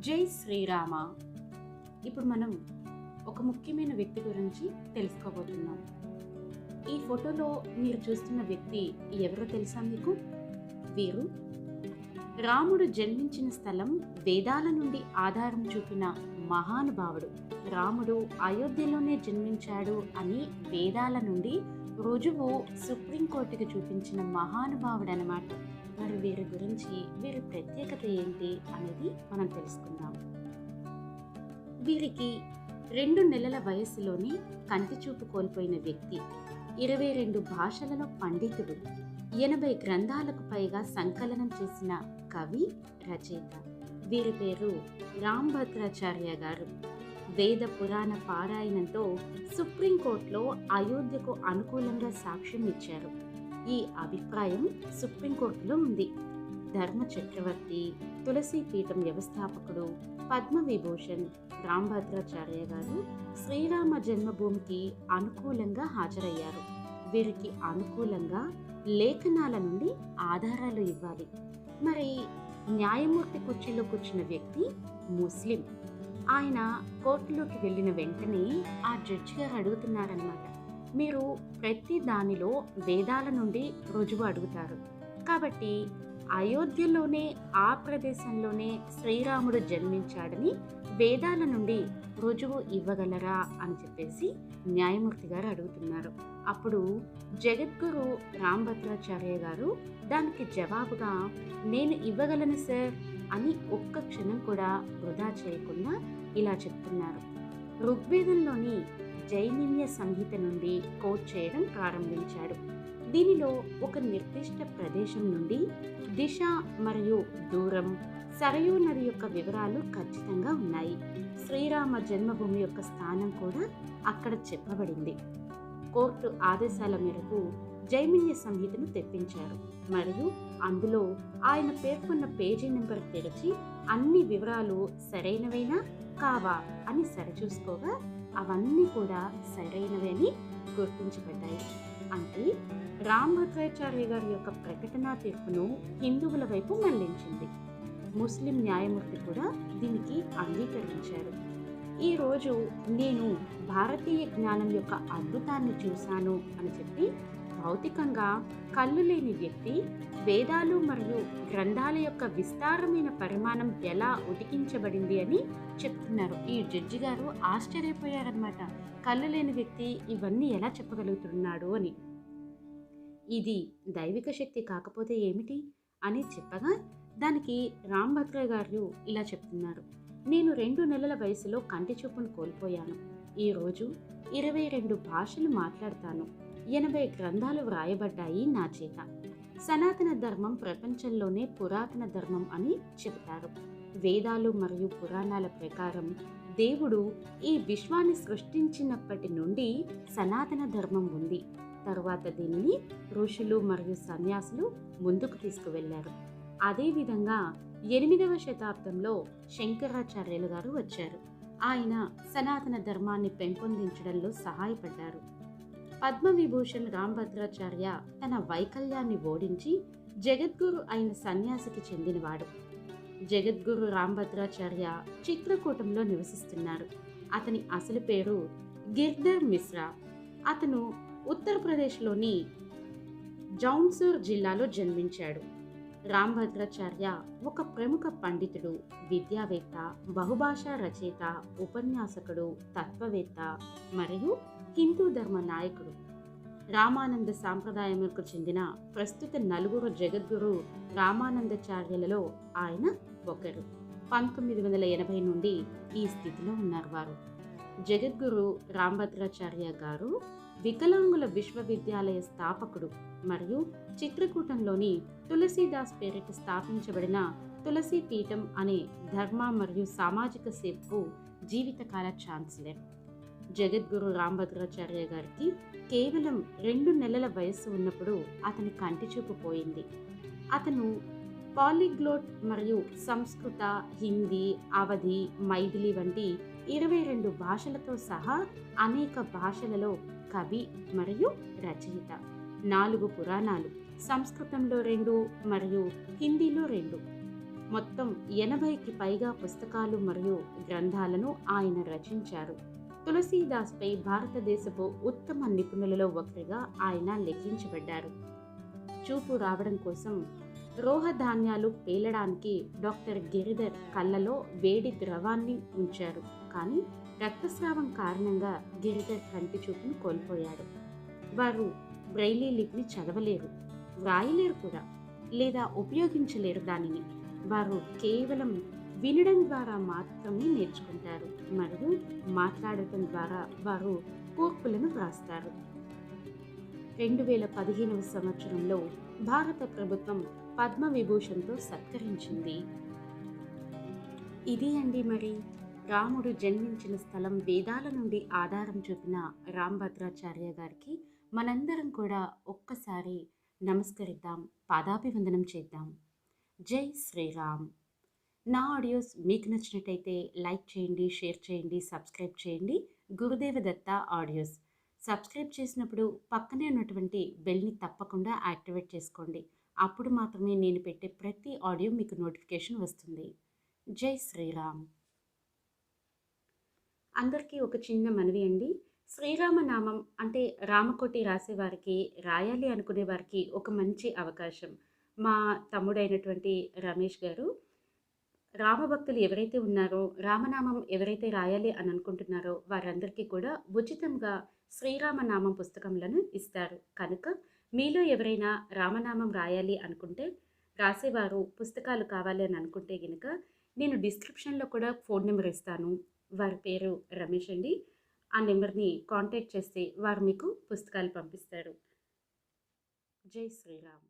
జై శ్రీరామ. ఇప్పుడు మనం ఒక ముఖ్యమైన వ్యక్తి గురించి తెలుసుకోబోతున్నాం. ఈ ఫోటోలో మీరు చూస్తున్న వ్యక్తి ఎవరో తెలుసా మీకు? వీరు రాముడు జన్మించిన స్థలం వేదాల నుండి ఆధారం చూపిన మహానుభావుడు. రాముడు అయోధ్యలోనే జన్మించాడు అని వేదాల నుండి రుజువు సుప్రీంకోర్టుకి చూపించిన మహానుభావుడు అనమాట మరి వీరి గురించి వీరి ప్రత్యేకత ఏంటి అనేది మనం తెలుసుకుందాం. వీరికి రెండు నెలల వయస్సులోనే కంటి చూపు కోల్పోయిన వ్యక్తి ఇరవై రెండు భాషలలో పండితుడు ఎనభై గ్రంథాలకు పైగా సంకలనం చేసిన కవి రచయిత. వీరి పేరు రాంభద్రాచార్య గారు. వేద పురాణ పారాయణంతో సుప్రీంకోర్టులో అయోధ్యకు అనుకూలంగా సాక్ష్యం ఇచ్చారు. ఈ అభిప్రాయం సుప్రీంకోర్టులో ఉంది. ధర్మ చక్రవర్తి తులసి పీఠం వ్యవస్థాపకుడు పద్మవిభూషణ్ రాంభద్రాచార్య గారు శ్రీరామ జన్మభూమికి అనుకూలంగా హాజరయ్యారు. వీరికి అనుకూలంగా లేఖనాల నుండి ఆధారాలు ఇవ్వాలి. మరి న్యాయమూర్తి కుర్చీలో కూర్చున్న వ్యక్తి ముస్లిం. ఆయన కోర్టులోకి వెళ్ళిన వెంటనే ఆ జడ్జి గారు అడుగుతున్నారనమాట మీరు ప్రతి దానిలో వేదాల నుండి రుజువు అడుగుతారు. కాబట్టి అయోధ్యలోనే ఆ ప్రదేశంలోనే శ్రీరాముడు జన్మించాడని వేదాల నుండి రుజువు ఇవ్వగలరా అని చెప్పేసి న్యాయమూర్తి గారు అడుగుతున్నారు. అప్పుడు జగద్గురు రాంభద్రాచార్య గారు దానికి జవాబుగా నేను ఇవ్వగలను సార్. అని ఒక్క క్షణం కూడా వృధా చేయకుండా ఇలా చెప్తున్నారు. ఋగ్వేదంలోని జైమిన్య సంహిత నుండి కోట్ చేయడం ప్రారంభించాడు. దీనిలో ఒక నిర్దిష్ట ప్రదేశం నుండి దిశ మరియు దూరం సరయూ నది యొక్క వివరాలు ఖచ్చితంగా ఉన్నాయి. శ్రీరామ జన్మభూమి యొక్క స్థానం కూడా అక్కడ చెప్పబడింది. కోర్టు ఆదేశాల మేరకు జైమిన్య సంహితను తెప్పించారు. మరియు అందులో ఆయన పేర్కొన్న పేజీ నెంబర్ తెరిచి అన్ని వివరాలు సరైనవేనా? కావా? అని సరిచూసుకోగా అవన్నీ కూడా సరైనవే అని గుర్తించబడ్డాయి. అంటే రామభద్రాచార్య గారి యొక్క ప్రకటన తీర్పును హిందువుల వైపు మళ్ళించింది. ముస్లిం న్యాయమూర్తి కూడా దీనికి అంగీకరించారు. ఈరోజు నేను భారతీయ జ్ఞానం యొక్క అద్భుతాన్ని చూశాను అని చెప్పి భౌతికంగా కళ్ళు లేని వ్యక్తి వేదాలు మరియు గ్రంథాల యొక్క విస్తారమైన పరిమాణం ఎలా ఉతికించబడింది అని చెప్తున్నారు. ఈ జడ్జి గారు ఆశ్చర్యపోయారనమాట కళ్ళు లేని వ్యక్తి ఇవన్నీ ఎలా చెప్పగలుగుతున్నాడు అని. ఇది దైవిక శక్తి కాకపోతే ఏమిటి అని చెప్పగా దానికి రాంభద్ర గారు ఇలా చెప్తున్నారు. నేను రెండు నెలల వయసులో కంటి చూపును కోల్పోయాను. ఈరోజు ఇరవై రెండు భాషలు మాట్లాడతాను. ఎనభై గ్రంథాలు వ్రాయబడ్డాయి నా చేత. సనాతన ధర్మం ప్రపంచంలోనే పురాతన ధర్మం అని చెబుతారు. వేదాలు మరియు పురాణాల ప్రకారం దేవుడు ఈ విశ్వాన్ని సృష్టించినప్పటి నుండి సనాతన ధర్మం ఉంది. తరువాత దీనిని ఋషులు మరియు సన్యాసులు ముందుకు తీసుకువెళ్ళారు. అదేవిధంగా ఎనిమిదవ శతాబ్దంలో శంకరాచార్యులు గారు వచ్చారు. ఆయన సనాతన ధర్మాన్ని పెంపొందించడంలో సహాయపడ్డారు. పద్మవిభూషణ్ రాంభద్రాచార్య తన వైకల్యాన్ని ఓడించి జగద్గురు అయిన సన్యాసికి చెందినవాడు. జగద్గురు రాంభద్రాచార్య చిత్రకూటంలో నివసిస్తున్నారు. అతని అసలు పేరు గిర్ధర్ మిశ్రా. అతను ఉత్తరప్రదేశ్లోని జౌన్సూర్ జిల్లాలో జన్మించాడు. రాంభద్రాచార్య ఒక ప్రముఖ పండితుడు విద్యావేత్త బహుభాషా రచయిత ఉపన్యాసకుడు తత్వవేత్త మరియు హిందూ ధర్మ నాయకుడు. రామానంద సాంప్రదాయములకు చెందిన ప్రస్తుత నలుగురు జగద్గురు రామానందచార్యులలో ఆయన ఒకరు. పంతొమ్మిది వందల ఎనభై నుండి ఈ స్థితిలో ఉన్నారు వారు. జగద్గురు రాంభద్రాచార్య గారు వికలాంగుల విశ్వవిద్యాలయ స్థాపకుడు మరియు చిత్రకూటంలోని తులసీదాస్ పేరిట స్థాపించబడిన తులసి పీఠం అనే ధర్మ మరియు సామాజిక సేవకు జీవితకాల ఛాన్సలర్. జగద్గురు రాంభద్రాచార్య గారికి కేవలం రెండు నెలల వయస్సు ఉన్నప్పుడు అతని కంటి చూపు పోయింది. అతను పాలిగ్లోట్ మరియు సంస్కృత హిందీ అవధి మైథిలి వంటి ఇరవై రెండు భాషలతో సహా అనేక భాషలలో కవి మరియు రచయిత. నాలుగు పురాణాలు సంస్కృతంలో రెండు మరియు హిందీలో రెండు. మొత్తం ఎనభైకి పైగా పుస్తకాలు మరియు గ్రంథాలను ఆయన రచించారు. తులసీదాస్పై భారతదేశపు ఉత్తమ నిపుణులలో ఒకరిగా ఆయన లెక్కించబడ్డారు. చూపు రావడం కోసం రోహధాన్యాలు పేలడానికి డాక్టర్ గిరిధర్ కళ్ళలో వేడి ద్రవాన్ని ఉంచారు. కానీ రక్తస్రావం కారణంగా గిరిధర్ కంటి చూపును కోల్పోయాడు. వారు బ్రైలీ లిపిని చదవలేరు వ్రాయలేరు కూడా లేదా ఉపయోగించలేరు దానిని. వారు కేవలం వినడం ద్వారా మాత్రమే నేర్చుకుంటారు. మరియు మాట్లాడటం ద్వారా వారు కోర్పులను వ్రాస్తారు. రెండు వేల పదిహేనవ సంవత్సరంలో భారత ప్రభుత్వం పద్మ విభూషణ్తో సత్కరించింది. ఇది అండి మరి. రాముడు జన్మించిన స్థలం వేదాల నుండి ఆధారం చూపిన రాంభద్రాచార్య గారికి మనందరం కూడా ఒక్కసారి నమస్కరిద్దాం. పాదాభివందనం చేద్దాం. జై శ్రీరామ్. నా ఆడియోస్ మీకు నచ్చినట్టయితే లైక్ చేయండి షేర్ చేయండి సబ్స్క్రైబ్ చేయండి. గురుదేవ దత్త ఆడియోస్. సబ్స్క్రైబ్ చేసినప్పుడు పక్కనే ఉన్నటువంటి బెల్ని తప్పకుండా యాక్టివేట్ చేసుకోండి. అప్పుడు మాత్రమే నేను పెట్టే ప్రతి ఆడియో మీకు నోటిఫికేషన్ వస్తుంది. జై శ్రీరామ్. అందరికీ ఒక చిన్న మనవి అండి. శ్రీరామనామం అంటే రామకోటి రాసేవారికి రాయాలి అనుకునే వారికి ఒక మంచి అవకాశం. మా తమ్ముడైనటువంటి రమేష్ గారు రామభక్తులు ఎవరైతే ఉన్నారో రామనామం ఎవరైతే రాయాలి అని అనుకుంటున్నారో వారందరికీ కూడా ఉచితంగా శ్రీరామనామం పుస్తకములను ఇస్తారు. కనుక మీలో ఎవరైనా రామనామం రాయాలి అనుకుంటే రాసేవారు పుస్తకాలు కావాలి అని అనుకుంటే కనుక నేను డిస్క్రిప్షన్లో కూడా ఫోన్ నెంబర్ ఇస్తాను. వారి పేరు రమేష్ అండి. ఆ నెంబర్ని కాంటాక్ట్ చేస్తే వారు మీకు పుస్తకాలు పంపిస్తారు. జై శ్రీరామ్.